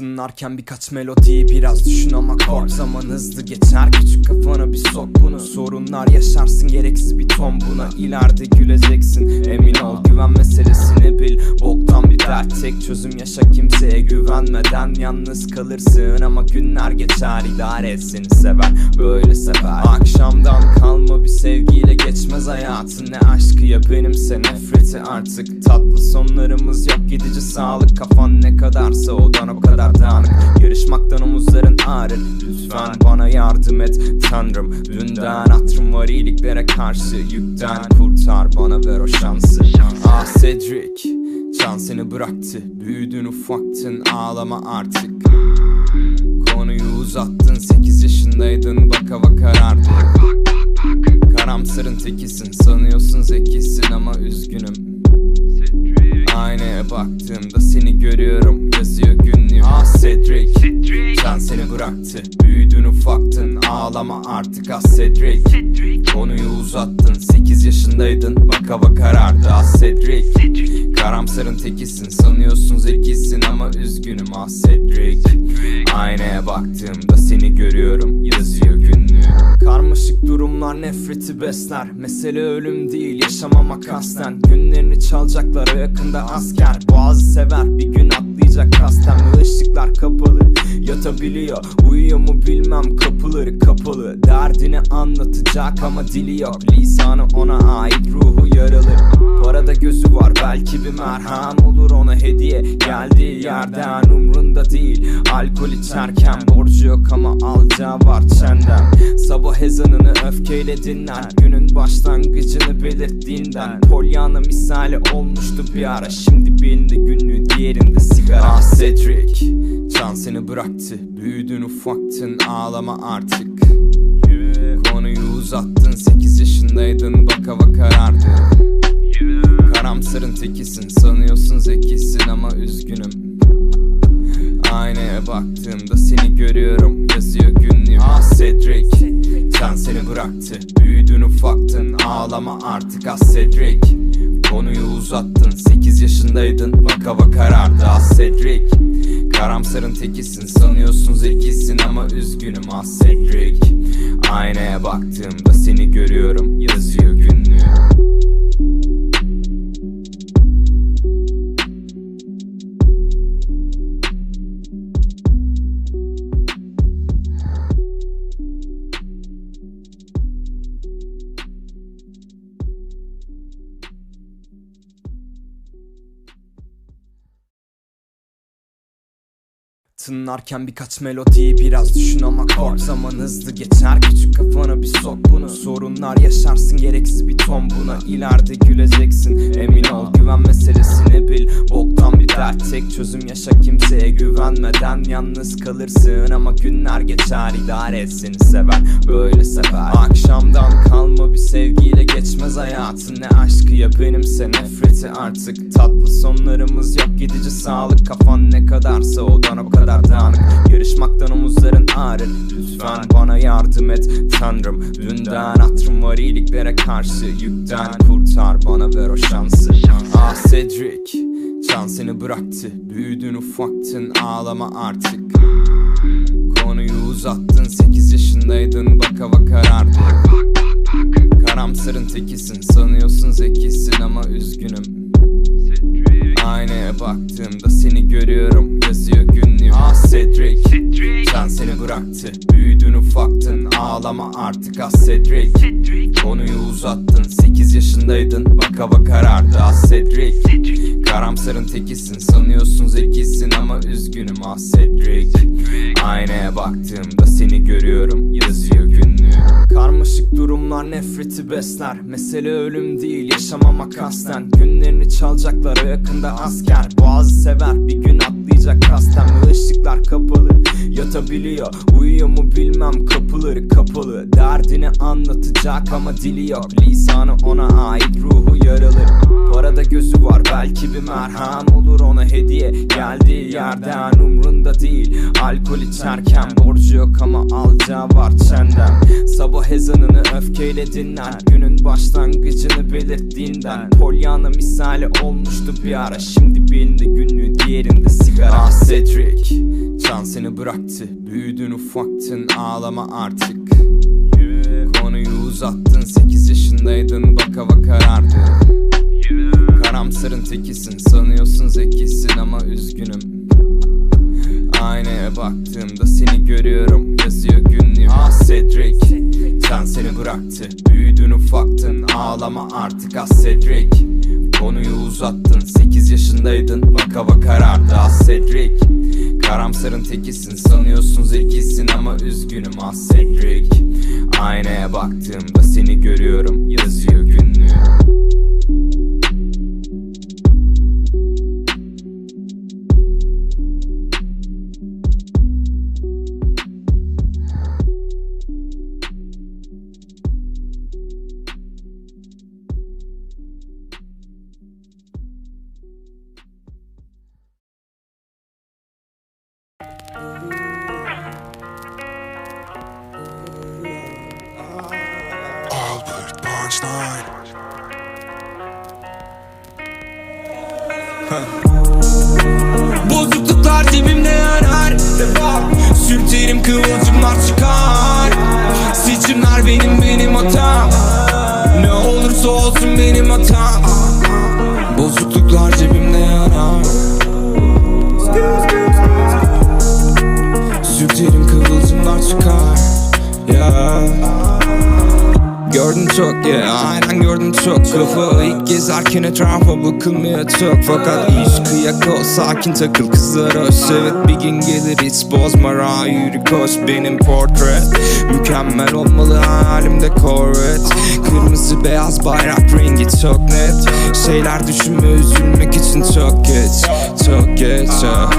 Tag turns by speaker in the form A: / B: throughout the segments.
A: Tınlarken birkaç melodiyi biraz düşün ama kork. Zaman hızlı geçer küçük kafana bir sok bunu. Sorunlar yaşarsın gereksiz bir ton buna. İleride güleceksin emin ol. Güven meselesini bil Boktan bir dert. Tek çözüm yaşa kimseye güvenmeden. Yalnız kalırsın ama günler geçer idare et seni sever böyle sever. Akşamdan kalma bir sevgiyle geçmez hayatın. Ne aşkı ya benimse nefreti artık. Tatlı sonlarımız yok gidici sağlık. Kafan ne kadarsa odan o kadar dağınık Yarışmaktan omuzların ağrır. Lütfen bana yardım et. Tanrım Dünden hatırım var iyiliklere karşı Yükten. Kurtar bana ver o şansı. Ah Cedric Can seni bıraktı. Büyüdün ufaktın. Ağlama artık. Konuyu uzattın. 8 yaşındaydın. Baka baka karardı Karamsarın tekisin. Sanıyorsun zekisin ama üzgünüm Aynaya baktığımda seni görüyorum. Yazıyor günlüğüm. Ah. Cedric. Can seni bıraktı. Büyüdün ufaktın. Ağlama artık ah Cedric. Konuyu uzattın. 8 yaşındaydın. Baka baka karardı ah Cedric. Karamsarın tekisin. Sanıyorsun zekisin ama üzgünüm ah Cedric. Aynaya baktığımda seni görüyorum. Yazıyor günlüğüm Karmaşık durumlar nefreti besler. Mesele ölüm değil yaşamama kasten. Günlerini çalacaklar yakında asker. Boğazı sever bir gün atlayacak kasten. Ve ışıklar kapalı yatabiliyor. Uyuyor mu bilmem kapıları kapalı. Derdini anlatacak ama dili yok. Lisanı ona ait ruhu yaralı. Parada gözü var belki bir merhem olur ona hediye. Geldiği yerden umrunda değil. Alkol içerken borcu yok ama alacağı var çenden Sabah ezanını öfkeyle dinler Günün başlangıcını belirttiğinden. Pollyanna misali olmuştu bir ara. Şimdi birinde günlüğü diğerinde sigara. Ah Cedric Can seni bıraktı. Büyüdün ufaktın. Ağlama artık. Konuyu uzattın. 8 yaşındaydın. Baka baka karardı Karamsarın tekisin. Sanıyorsun zekisin ama üzgünüm Aynaya baktığımda seni görüyorum. Yazıyor günlüğüm Ah Cedric Can seni bıraktı. Büyüdün ufaktın. Ağlama artık ah Cedric. Konuyu uzattın. 8 yaşındaydın. Baka baka karardı ah Cedric. Karamsarın tekisin sanıyorsun zekisin ama üzgünüm ah Cedric. Aynaya baktığımda seni görüyorum. Yazıyor günlüğüm Tınlarken birkaç melodiyi biraz düşün ama kork Zaman hızlı geçer küçük kafana bir sok bunu Sorunlar yaşarsın. Gereksiz bir ton buna İleride güleceksin. Emin ol güven meselesini bil. Boktan bir dert tek çözüm yaşa kimseye güvenmeden. Yalnız kalırsın ama günler geçer idare et sever böyle sever. Akşamdan kalma bir sevgiyle geçmez hayatın. Ne aşkı ya benimse nefreti artık. Tatlı sonlarımız yok gidici sağlık. Kafan ne kadarsa odan o kadar dağınık. Yarışmaktan omuzların ağrır. Lütfen bana yardım et. Tanrım Dünden hatırım var iyiliklere karşı. Yükten kurtar bana ver o şansı. Ah Cedric Can seni bıraktı. Büyüdün ufaktın ağlama artık. Konuyu uzattın 8 yaşındaydın. Baka baka karardı Karamsarın tekisin sanıyorsun zekisin ama üzgünüm Aynaya baktığımda seni görüyorum. Yazıyor günlüğüm. Ah. Cedric Can seni bıraktı. Büyüdün ufaktın. Ağlama artık ah Cedric. Konuyu uzattın. 8 yaşındaydın. Baka baka karardı ah Cedric. Karamsarın tekisin. Sanıyorsun zekisin ama üzgünüm ah Cedric. Aynaya baktığımda seni görüyorum. Yazıyor Karmaşık durumlar nefreti besler. Mesele ölüm değil yaşamama kasten. Günlerini çalacaklar yakında asker. Boğazı sever bir gün atlayacak kasten. Ve ışıklar kapalı yatabiliyor. Uyuyor mu bilmem kapıları kapalı. Derdini anlatacak ama dili yok. Lisanı ona ait ruhu yaralı. Parada gözü var belki bir ona hediye Geldiği yerden umrunda değil. Alkol içerken borcu yok ama alacağı var çenden Sabah ezanını öfkeyle dinler Günün başlangıcını belirttiğinden. Pollyanna misali olmuştu bir ara. Şimdi birinde günlüğü diğerinde sigara. Ah Cedric seni bıraktı. Büyüdün ufaktın. Ağlama artık. Konuyu uzattın. 8 yaşındaydın. Baka baka karardı Karamsarın tekisin sanıyorsun zekisin ama üzgünüm. Aynaya baktığımda seni görüyorum yazıyor günlüğüm. Ah Cedric Can seni bıraktı Büyüdün ufaktın ağlama artık ah Cedric. Konuyu uzattın 8 yaşındaydın baka baka karardı ah Cedric. Karamsarın tekisin sanıyorsun zekisin ama üzgünüm ah Cedric. Aynaya baktığımda seni görüyorum yazıyor günlüğüm
B: Bozukluklar cebimde yarar Devam Sürterim kıvılcımlar çıkar. Seçimler benim benim hatam. Ne olursa olsun benim hatam. Bozukluklar cebimde yarar Sürterim kıvılcımlar çıkar Gördüm çok ya. Yeah. aynen gördüm çok. Kafa ilk gezerken etrafa bakılmıyor çok. Fakat iş kıyak ol sakin takıl kızlara. Hoş Evet bir gün gelir hiç bozma rahat yürü koş. Benim portret Mükemmel olmalı halimde Corvette Kırmızı beyaz bayrak rengi çok net. Şeyler düşünme üzülmek için çok geç Çok geç yeah.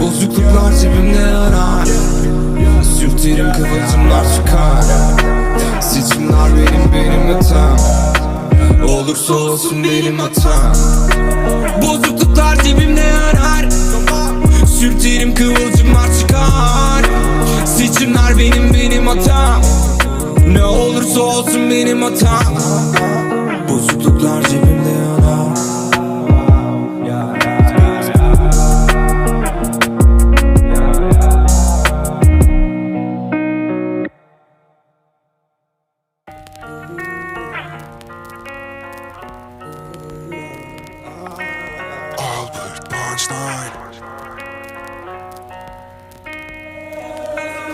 B: Bozukluklar cebimde yarar Sürterim kıvılcımlar çıkar. Seçimler benim benim hatam. Olursa olsun benim hatam. Bozukluklar cebimde yarar Sürterim kıvılcımlar çıkar. Seçimler benim benim hatam. Ne olursa olsun benim hatam. Bozukluklar cebimde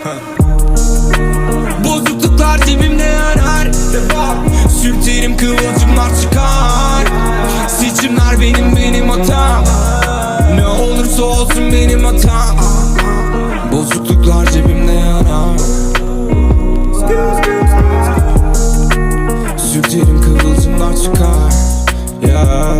B: Bozukluklar cebimde Devam Sürterim kıvılcımlar çıkar. Seçimler benim benim hatam. Ne olursa olsun benim hatam. Bozukluklar cebimde yarar Sürterim kıvılcımlar çıkar. Ya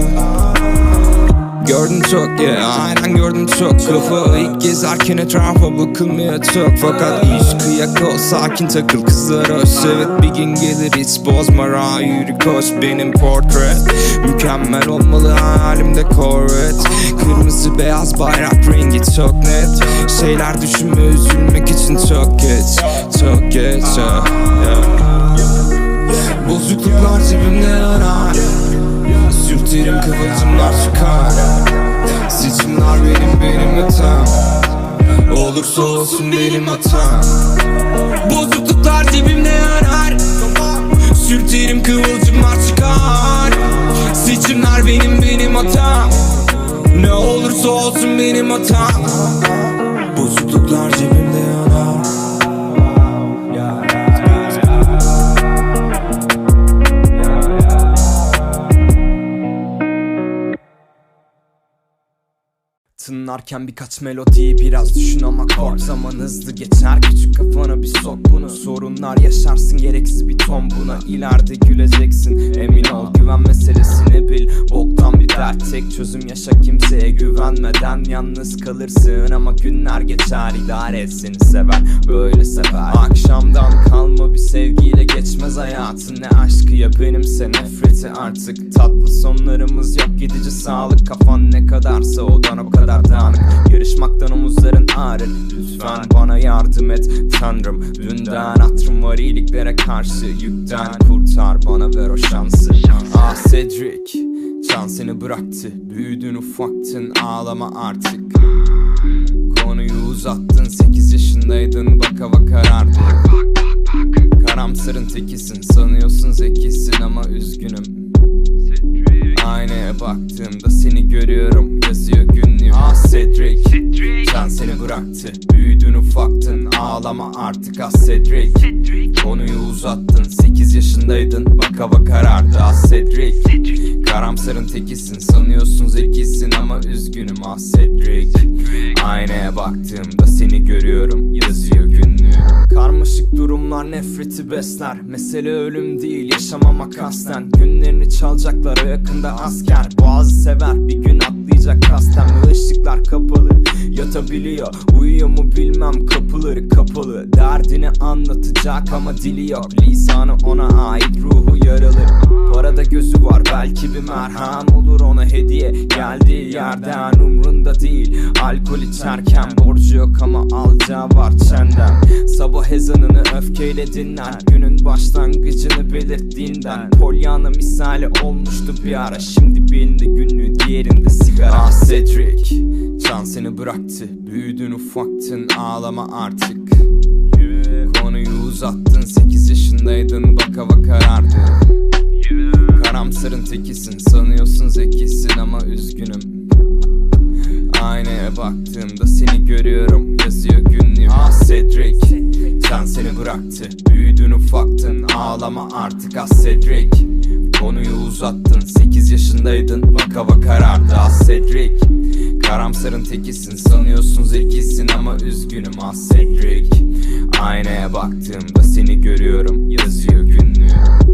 B: Gördüm çok ya yeah. aynen gördüm çok. Kafa ilk gezerken etrafa bakılmıyor çok. Fakat iş kıyak ol sakin takıl kızlara hoş Evet bir gün gelir hiç bozma rahat yürü koş. Benim portret Mükemmel olmalı halimde Corvette Kırmızı beyaz bayrak rengi çok net. Şeyler düşünme üzülmek için çok geç Çok geç. Yeah. Bozukluklar cebimde yarar Sürterim kıvılcımlar çıkar. Seçimler benim benim hatam Olursa olsun benim hatam Bozukluklar cebimde yarar Sürterim kıvılcımlar çıkar. Seçimler benim benim hatam Ne olursa olsun benim hatam Bozukluklar cebimde
A: Tınlarken birkaç melodiyi biraz düşün ama kork. Zaman hızlı geçer küçük kafana bir sok bunu. Sorunlar yaşarsın gereksiz bir ton buna. İleride güleceksin emin ol. Güven meselesini bil Boktan bir dert. Tek çözüm yaşa kimseye güvenmeden. Yalnız kalırsın ama günler geçer. İdare et seni seven böyle sever. Akşamdan kalma bir sevgiyle geçmez hayatın. Ne aşkı ya benimse nefreti artık. Tatlı sonlarımız yok gidici sağlık Kafan kadarsa odan o kadar dağınık Yarışmaktan omuzların ağrır. Lütfen bana yardım et Tanrım. Dünden hatırım var iyiliklere karşı. Yükten kurtar bana ver o şansı. Ah Cedric Can seni bıraktı. Büyüdün ufaktın ağlama artık. Konuyu uzattın 8 yaşındaydın baka baka karardı ağlama artık ah Cedric Konuyu uzattın 8 yaşındaydın. Baka baka karardı ah Cedric Karamsarın tekisin sanıyorsun zekisin ama üzgünüm ah Cedric Aynaya baktığımda seni görüyorum yazıyor günlüğüm Karmaşık durumlar nefreti besler. Mesele ölüm değil yaşamamak kasten. Günlerini çalacaklar o yakında asker. Boğazı sever bir gün atlayacak kasten. Ve ışıklar kapalı yatabiliyor. Uyuyor mu bilmem kapıları kapalı. Derdini anlatacak ama dili yok. Lisanı ona ait ruhu yaralı Parada gözü var belki bir merhem olur. Ona hediye Geldiği yerden umrunda değil. Alkol içerken borcu yok ama alacağı var çenden. Sabah ezanını öfkeyle dinler. Günün başlangıcını belirttiğinden. Polyana misali olmuştu bir ara. Şimdi birinde günlüğü diğerinde sigara. Ah Cedric Can seni bıraktı Büyüdün ufaktın ağlama artık. Konuyu uzattın 8 yaşındaydın baka baka karardı Karamsarın tekisin sanıyorsun zekisin ama üzgünüm. Aynaya baktığımda seni görüyorum yazıyor günlüğüm. Ah Cedric Can seni bıraktı Büyüdün ufaktın ağlama artık. Ah Cedric Konuyu uzattın 8 yaşındaydın baka baka karardı ah Cedric Karamsarın tekisin sanıyorsun zekisin ama üzgünüm ah Cedric. Aynaya baktığımda seni görüyorum yazıyor günlüğüm